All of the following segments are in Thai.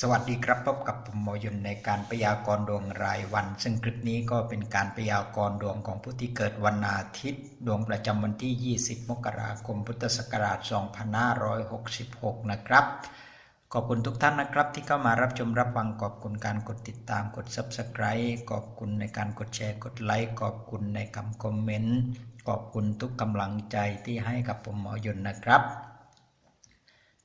สวัสดีครับพบกับผมหมอยุนในการพยากรณ์ดวงรายวัน ซึ่งคลิปนี้ก็เป็นการพยากรณ์ดวงของผู้ที่เกิดวันอาทิตย์ ดวงประจำวันที่ 20 มกราคม พุทธศักราช 2566 นะครับ ขอบคุณทุกท่านนะครับที่เข้ามารับชมรับฟังขอบคุณการกดติดตามกด Subscribe ขอบคุณในการกดแชร์กดไลค์ขอบคุณในคำคอมเมนต์ขอบคุณทุกกำลังใจที่ให้กับผมหมอยนนะครับ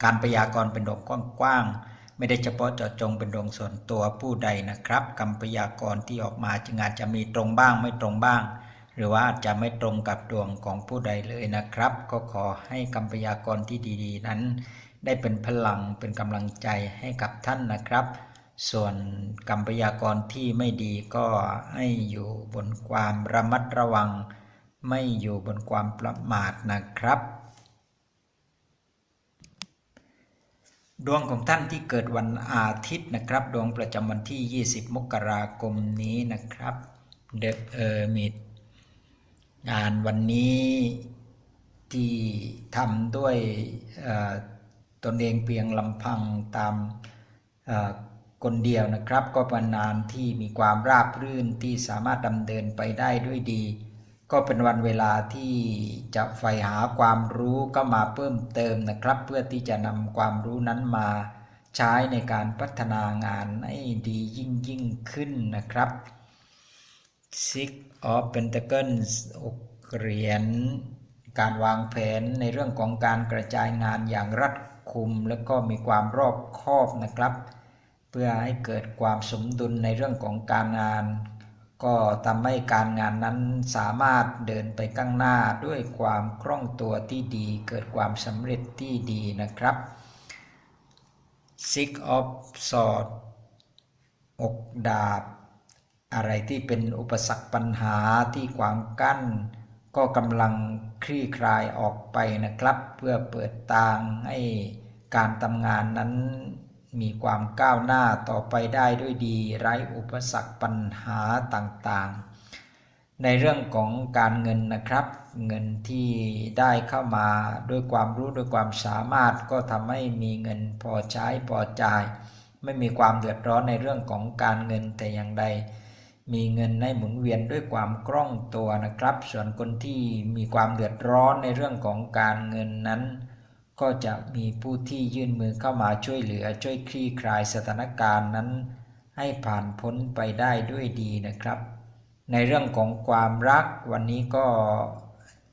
การพยากรณ์เป็นดวงกว้างๆ ไม่ได้เฉพาะเจาะจงเป็นดวงส่วนตัวผู้ใดนะครับคำพยากรณ์ที่ออกมาจึงอาจจะมีตรงบ้างไม่ตรงบ้าง หรือว่าอาจจะไม่ตรงกับดวงของผู้ใดเลยนะครับ ก็ขอให้คำพยากรณ์ที่ดีๆ นั้น ได้เป็นพลังเป็นกำลังใจให้กับท่านนะครับ ส่วนคำพยากรณ์ที่ไม่ดีก็ให้อยู่บนความระมัดระวัง ไม่อยู่บนความประมาทนะครับ ดวงของท่านที่เกิดวันอาทิตย์นะครับ ดวงประจำวันที่ 20 มกราคมนี้นะครับเดบเออมีงานวันนี้ที่ทำด้วยตนเองเพียงลำพังตามคนเดียวนะครับ ก็เป็นงานที่มีความราบรื่นที่สามารถดำเนินไปได้ด้วยดี ก็เป็นวันเวลาที่จะใฝ่หาความรู้ก็มาเพิ่มเติมนะครับ เพื่อที่จะนำความรู้นั้นมาใช้ในการพัฒนางานให้ดียิ่งยิ่งขึ้นนะครับ Six of Pentacles อกเหรียญการวางแผนในเรื่องของการกระจายงานอย่างรัดกุม แล้วก็มีความรอบคอบนะครับ เพื่อให้เกิดความสมดุลในเรื่องของการงาน ก็ทำให้การงานนั้นสามารถเดินไปข้างหน้าด้วยความคล่องตัวที่ดี เกิดความสำเร็จที่ดีนะครับ Six of Swords อกดาบ อะไรที่เป็นอุปสรรคปัญหาที่ขวางกั้น ก็กำลังคลี่คลายออกไปนะครับ เพื่อเปิดทางให้การทำงานนั้น มีความก้าวหน้าต่อไปได้ด้วยดี ไร้อุปสรรคปัญหาต่างๆ ในเรื่องของการเงินนะครับ เงินที่ได้เข้ามาด้วยความรู้ด้วยความสามารถก็ทำให้มีเงินพอใช้พอจ่าย ไม่มีความเดือดร้อนในเรื่องของการเงินแต่อย่างใด มีเงินในหมุนเวียนด้วยความคล่องตัวนะครับ ส่วนคนที่มีความเดือดร้อนในเรื่องของการเงินนั้น ก็จะมีผู้ที่ยื่นมือเข้ามาช่วยเหลือช่วยคลี่คลายสถานการณ์นั้น ให้ผ่านพ้นไปได้ด้วยดีนะครับ ในเรื่องของความรักวันนี้ก็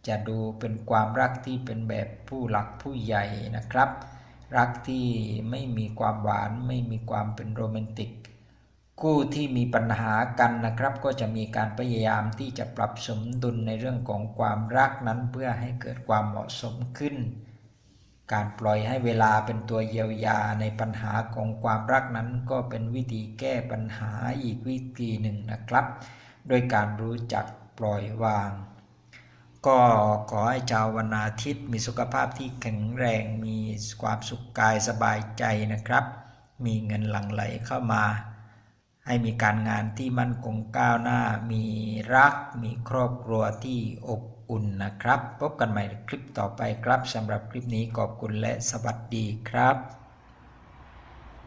จะดูเป็นความรักที่เป็นแบบผู้หลักผู้ใหญ่นะครับ รักที่ไม่มีความหวานไม่มีความเป็นโรแมนติกคู่ที่มีปัญหากันนะครับ ก็จะมีการพยายามที่จะปรับสมดุลในเรื่องของความรักนั้นเพื่อให้เกิดความเหมาะสมขึ้น การปล่อยให้เวลาเป็นตัวเยียวยาในปัญหาของความรักนั้นก็เป็นวิธีแก้ปัญหาอีกวิธีหนึ่งนะครับ โดยการรู้จักปล่อยวาง ก็ขอให้ชาววันอาทิตย์มีสุขภาพที่แข็งแรงมีความสุขกายสบายใจนะครับ มีเงินหลั่งไหลเข้ามา ให้มีการงานที่มั่นคงก้าวหน้า มีรัก มีครอบครัวที่อบ อุ่นนะครับ พบกันใหม่คลิปต่อไปครับสำหรับคลิปนี้ขอบคุณและสวัสดีครับ